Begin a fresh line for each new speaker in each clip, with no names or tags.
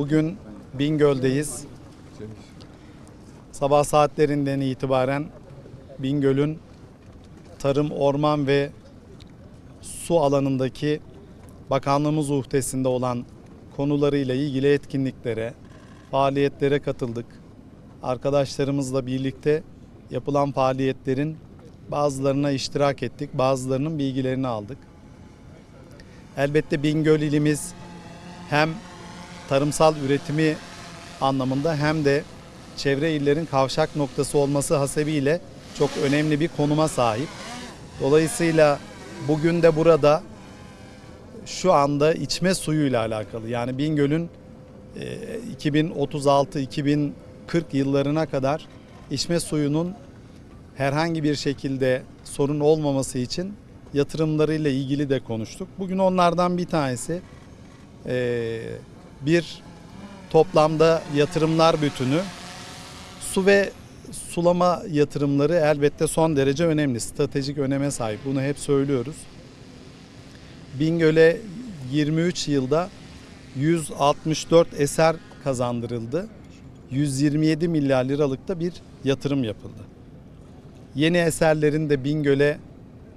Bugün Bingöl'deyiz. Sabah saatlerinden itibaren Bingöl'ün tarım, orman ve su alanındaki bakanlığımız uhdesinde olan konularıyla ilgili etkinliklere, faaliyetlere katıldık. Arkadaşlarımızla birlikte yapılan faaliyetlerin bazılarına iştirak ettik, bazılarının bilgilerini aldık. Elbette Bingöl ilimiz hem tarımsal üretimi anlamında hem de çevre illerin kavşak noktası olması hasebiyle çok önemli bir konuma sahip. Dolayısıyla bugün de burada şu anda içme suyuyla alakalı yani Bingöl'ün e, 2036-2040 yıllarına kadar içme suyunun herhangi bir şekilde sorun olmaması için yatırımlarıyla ilgili de konuştuk. Bugün onlardan bir tanesi e, bir toplamda yatırımlar bütünü su ve sulama yatırımları elbette son derece önemli, stratejik öneme sahip. Bunu hep söylüyoruz. Bingöl'e 23 yılda 164 eser kazandırıldı. 127 milyar liralıkta bir yatırım yapıldı. Yeni eserlerin de Bingöl'e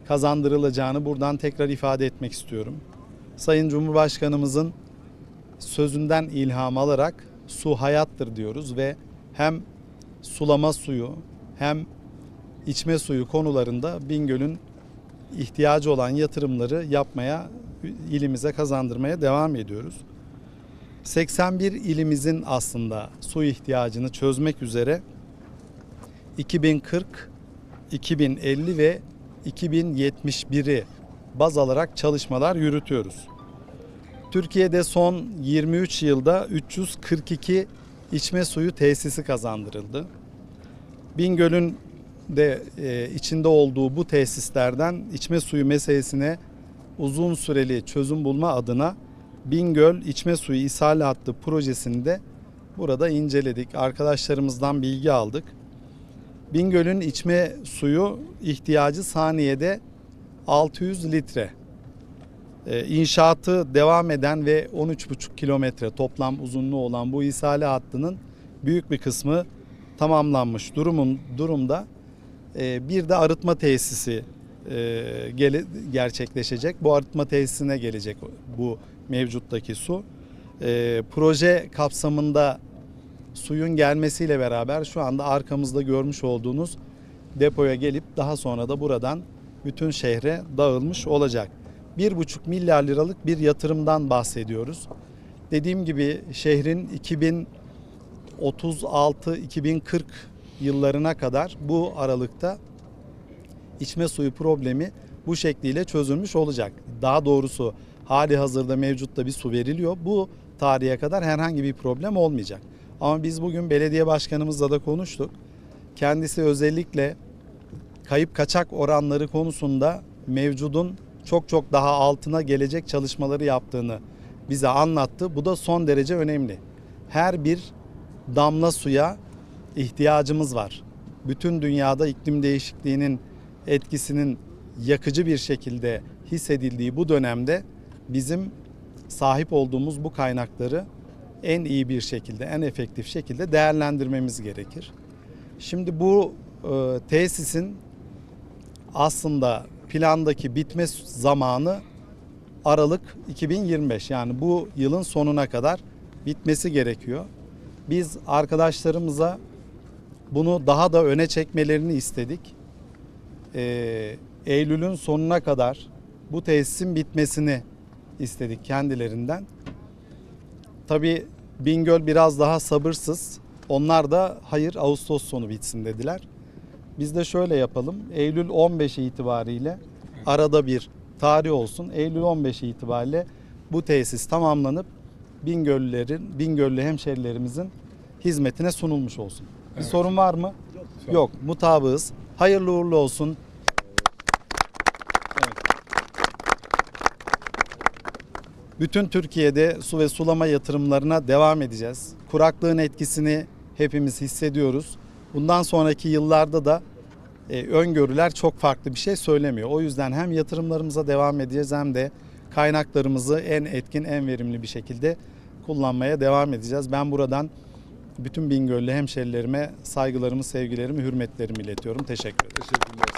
kazandırılacağını buradan tekrar ifade etmek istiyorum. Sayın Cumhurbaşkanımızın sözünden ilham alarak su hayattır diyoruz ve hem sulama suyu hem içme suyu konularında Bingöl'ün ihtiyacı olan yatırımları yapmaya, ilimize kazandırmaya devam ediyoruz. 81 ilimizin aslında su ihtiyacını çözmek üzere 2040, 2050 ve 2071'i baz alarak çalışmalar yürütüyoruz. Türkiye'de son 23 yılda 342 içme suyu tesisi kazandırıldı. Bingöl'ün de e, içinde olduğu bu tesislerden içme suyu meselesine uzun süreli çözüm bulma adına Bingöl İçme Suyu İshal Hattı projesini de burada inceledik. Arkadaşlarımızdan bilgi aldık. Bingöl'ün içme suyu ihtiyacı saniyede 600 litre. Ee, İnşaatı devam eden ve 13,5 kilometre toplam uzunluğu olan bu ishale hattının büyük bir kısmı tamamlanmış durumun durumda. Ee, Bir de arıtma tesisi e, gerçekleşecek. Bu arıtma tesisine gelecek bu mevcuttaki su. Ee, Proje kapsamında suyun gelmesiyle beraber şu anda arkamızda görmüş olduğunuz depoya gelip daha sonra da buradan bütün şehre dağılmış olacak. 1,5 milyar liralık bir yatırımdan bahsediyoruz. Dediğim gibi şehrin 2036-2040 yıllarına kadar bu aralıkta içme suyu problemi bu şekliyle çözülmüş olacak. Daha doğrusu hali hazırda mevcutta bir su veriliyor. Bu tarihe kadar herhangi bir problem olmayacak. Ama biz bugün belediye başkanımızla da konuştuk. Kendisi özellikle kayıp kaçak oranları konusunda mevcudun çok çok daha altına gelecek çalışmaları yaptığını bize anlattı. Bu da son derece önemli. Her bir damla suya ihtiyacımız var. Bütün dünyada iklim değişikliğinin etkisinin yakıcı bir şekilde hissedildiği bu dönemde bizim sahip olduğumuz bu kaynakları en iyi bir şekilde, en efektif şekilde değerlendirmemiz gerekir. Şimdi bu e, tesisin aslında plandaki bitme zamanı Aralık 2025 yani bu yılın sonuna kadar bitmesi gerekiyor. Biz arkadaşlarımıza bunu daha da öne çekmelerini istedik. Ee, Eylül'ün sonuna kadar bu tesisin bitmesini istedik kendilerinden. Tabii Bingöl biraz daha sabırsız. Onlar da hayır Ağustos sonu bitsin dediler. Biz de şöyle yapalım. Eylül 15 itibariyle arada bir tarih olsun. Eylül 15 itibariyle bu tesis tamamlanıp Bingöllülerin, Bingöllü hemşerilerimizin hizmetine sunulmuş olsun. Bir
Evet.
sorun var mı? Yok. Mutabığız. Hayırlı uğurlu olsun. Evet. Bütün Türkiye'de su ve sulama yatırımlarına devam edeceğiz. Kuraklığın etkisini hepimiz hissediyoruz. Bundan sonraki yıllarda da e, öngörüler çok farklı bir şey söylemiyor. O yüzden hem yatırımlarımıza devam edeceğiz hem de kaynaklarımızı en etkin, en verimli bir şekilde kullanmaya devam edeceğiz. Ben buradan bütün Bingöllü hemşerilerime saygılarımı, sevgilerimi, hürmetlerimi iletiyorum. Teşekkür ederim.
Teşekkürler.